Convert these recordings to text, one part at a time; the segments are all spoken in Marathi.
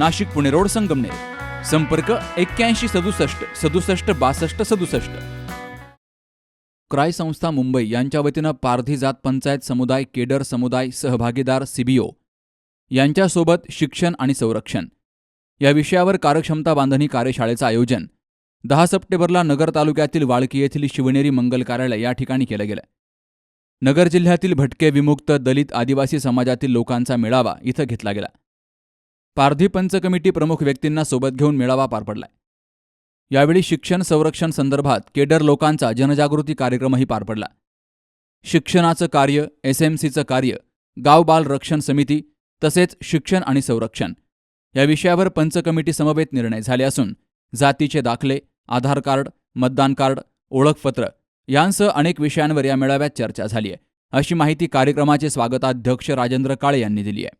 Nashik Pune road Sangamner. संपर्क एक्क्याऐंशी सदुसष्ट सदुसष्ट बासष्ट सदुसष्ट. क्राय संस्था मुंबई यांच्या वतीनं पारधी जात पंचायत समुदाय केडर समुदाय सहभागीदार सीबीओ यांच्यासोबत शिक्षण आणि संरक्षण. या विषयावर कार्यक्षमता बांधणी कार्यशाळेचं आयोजन. दहा सप्टेंबरला नगर तालुक्यातील वाळकी येथील शिवनेरी मंगल कार्यालय या ठिकाणी केलं गेलं. नगर जिल्ह्यातील भटके विमुक्त दलित आदिवासी समाजातील लोकांचा मेळावा इथं घेतला गेला. पारधी पंच कमिटी प्रमुख व्यक्तींना सोबत घेऊन मेळावा पार पडलाय. यावेळी शिक्षण संरक्षण संदर्भात केडर लोकांचा जनजागृती कार्यक्रमही पार पडला. शिक्षणाचं कार्य एस एम सीचं कार्य गाव बाल रक्षण समिती तसेच शिक्षण आणि संरक्षण या विषयावर पंच कमिटी समवेत निर्णय झाले असून जातीचे दाखले आधार कार्ड मतदान कार्ड ओळखपत्र यांसह अनेक विषयांवर या मेळाव्यात चर्चा झाली आहे. अशी माहिती कार्यक्रमाचे स्वागताध्यक्ष राजेंद्र काळे यांनी दिली आहे.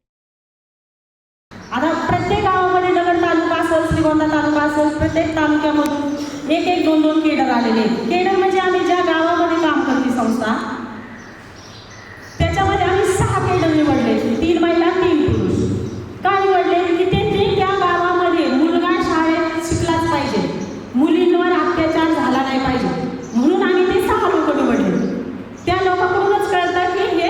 प्रत्येक गावामध्ये नगर तालुका असेल श्रीगोंदा तालुका असेल प्रत्येक तालुक्यामधून एक एक दोन दोन केडर आलेले केडर म्हणजे आम्ही ज्या गावामध्ये काम करते संस्था त्याच्यामध्ये आम्ही सहा केडर निवडले तीन महिला तीन पुरुष. का निवडले? की ते त्या गावामध्ये मुलगा शाळेत शिकलाच पाहिजे. मुलींवर अत्याचार झाला नाही पाहिजे. म्हणून आम्ही ते सहा लोक निवडले. त्या लोक कळतं की हे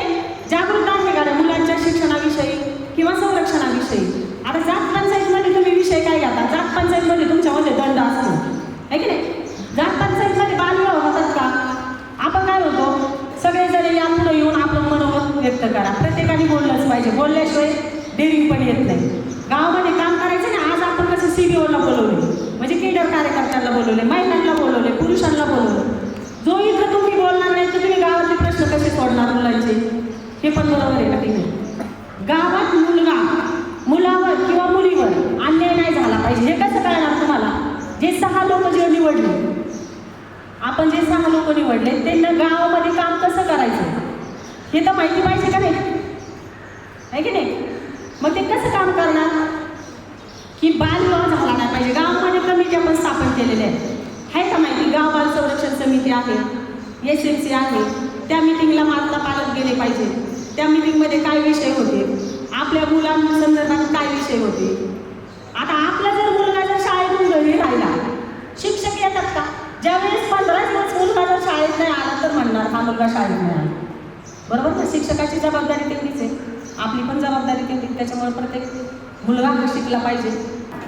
जागृत आहे का रे मुलांच्या शिक्षणाविषयी किंवा संरक्षणाविषयी आता जात पंचायतमध्ये तुम्ही विषय काय घेता जात पंचायतमध्ये दंड असतो. आहे की नाही? जात पंचायतमध्ये बालविवाह होतात का? आपण काय होतो सगळे जण या येऊन आपलं मनोमत व्यक्त करा. प्रत्येकाने बोललंच पाहिजे. बोलल्याशिवाय डेअरिंग पण येत नाही. गावामध्ये काम करायचं ना आज आपण कसं सी बी ओला बोलवले. म्हणजे केडर कार्यकर्त्यांना बोलवले महिलांना बोलवले पुरुषांना बोलवलं. जो इथं तुम्ही बोलणार नाही तर तुम्ही गावातले प्रश्न कसे सोडणार मुलांचे? हे पण बरोबर आहे का? नाही गावात मुलगा मुलावर किंवा मुलीवर अन्याय नाही पाहिजे. हे कसं कळणार तुम्हाला? जे सहा लोक जे निवडले आपण जे सहा लोक निवडले त्यांना गावामध्ये काम कसं करायचं? हे तर माहिती पाहिजे का नाही? आहे की नाही? मग ते कसं काम करणार? की बालविवाह झाला नाही पाहिजे. गावामध्ये कमिटी आपण स्थापन केलेल्या आहेत. आहे का माहिती? गाव बाल संरक्षण समिती आहे एस एम सी आहे. त्या मिटिंगला मातला पालक गेले पाहिजे. त्या मिटिंगमध्ये काय विषय होते? आपल्या मुलांसंदर्भात काय विषय होते? आता आपला जर मुलगा जर शाळेतून घरी राहिला शिक्षक येतात का ज्यावेळेस पंधरा दिवस मुलगा जर शाळेत नाही आला तर म्हणणार हा मुलगा शाळेत मिळाला बरोबर ना? शिक्षकाची जबाबदारी तेवढीच आहे. आपली पण जबाबदारी तेवढी त्याच्यामुळे प्रत्येक मुलगा हा शिकला पाहिजे.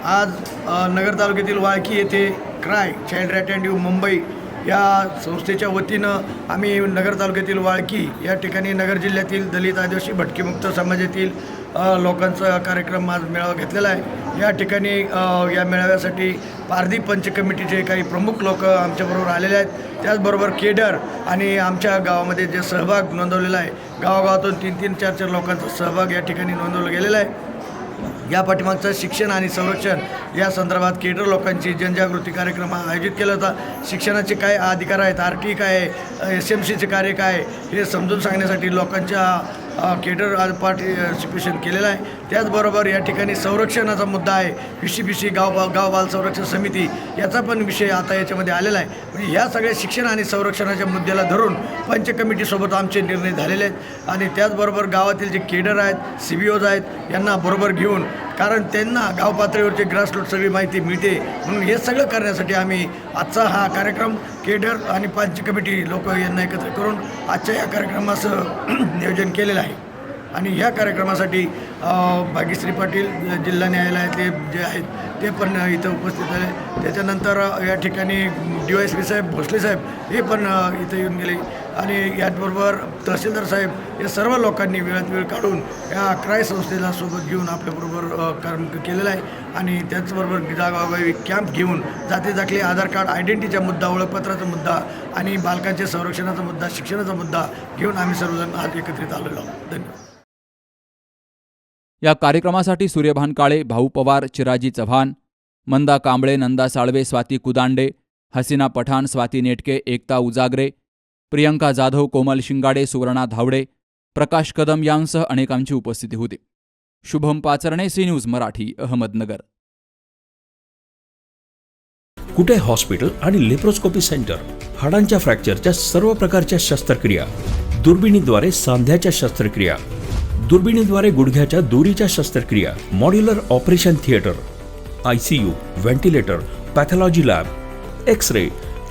आज अ, नगर तालुक्यातील वाळकी येथे क्राय चाइल्ड अटेंटिव्ह मुंबई या संस्थेच्या वतीनं आम्ही नगर तालुक्यातील वाळकी या ठिकाणी नगर जिल्ह्यातील दलित आदिवासी भटकीमुक्त समाजातील लोकांचा कार्यक्रम आज मेळावा घेतलेला आहे. या ठिकाणी या मेळाव्यासाठी पारधी पंच कमिटीचे काही प्रमुख लोक आमच्याबरोबर आलेले आहेत. त्याचबरोबर केडर आणि आमच्या गावामध्ये जे सहभाग नोंदवलेला आहे गावागावातून तीन तीन चार चार लोकांचा सहभाग या ठिकाणी नोंदवला गेलेला आहे. या पाठीमागचं शिक्षण आणि संरक्षण या संदर्भात केडर लोकांची जनजागृती कार्यक्रम आयोजित केला होता. शिक्षणाचे काय अधिकार आहेत आर टी काय आहे एस एम सीचे कार्य काय हे समजून सांगण्यासाठी लोकांच्या केटर केडर आज पार्टिसिपेशन केलेलं आहे. त्याचबरोबर या ठिकाणी संरक्षणाचा मुद्दा आहे. पी सी पी सी गाव बा- गाव बाल संरक्षण समिती याचा पण विषय आता याच्यामध्ये आलेला आहे. म्हणजे ह्या सगळ्या शिक्षण आणि संरक्षणाच्या मुद्द्याला धरून पंच कमिटीसोबत आमचे निर्णय झालेले आहेत. आणि त्याचबरोबर गावातील जे केडर आहेत सी बी ओज आहेत यांना बरोबर घेऊन कारण त्यांना गाव पातळीवरची ग्रासरूट सगळी माहिती मिळते. म्हणून हे सगळं करण्यासाठी आम्ही आजचा हा कार्यक्रम केडर आणि पंच कमिटी लोक यांना एकत्र करून आजच्या या कार्यक्रमाचं नियोजन केलेलं आहे. आणि ह्या कार्यक्रमासाठी भाग्यश्री पाटील जिल्हा न्यायालयातले जे आहेत ते पण इथं उपस्थित झाले. त्याच्यानंतर या ठिकाणी डी वाय एस पी साहेब भोसले साहेब हे पण इथं येऊन गेले. आणि याचबरोबर तहसीलदार साहेब या सर्व लोकांनी वेळात वेळ काढून या क्राय संस्थेला सोबत घेऊन आपल्याबरोबर काम केलेलं आहे. आणि त्याचबरोबर जागावागावी कॅम्प घेऊन जाती दाखले आधार कार्ड आयडेंटिटीचा मुद्दा ओळखपत्राचा मुद्दा आणि बालकांच्या संरक्षणाचा मुद्दा शिक्षणाचा मुद्दा घेऊन आम्ही सर्वजण आज एकत्रित आलेलो आहोत. धन्यवाद. या कार्यक्रमासाठी सूर्यभान काळे भाऊ पवार चिराजी चव्हाण मंदा कांबळे नंदा साळवे स्वाती कुदांडे हसीना पठाण स्वाती नेटके एकता उजागरे प्रियंका जाधव कोमल शिंगाडे सुवर्णा धावडे प्रकाश कदम यांसह अनेकांची उपस्थिती होती. Shubham Pacharne C news Marathi Ahmednagar. Kute hospital आणि लेप्रोस्कोपी सेंटर? हाडांच्या फ्रॅक्चरच्या सर्व प्रकारच्या शस्त्रक्रिया. दुर्बिणीद्वारे सांध्याच्या शस्त्रक्रिया. दुर्बिणीद्वारे गुडघ्याच्या दोरीच्या शस्त्रक्रिया. Modular operation theatre. I C U ventilator pathology lab. X ray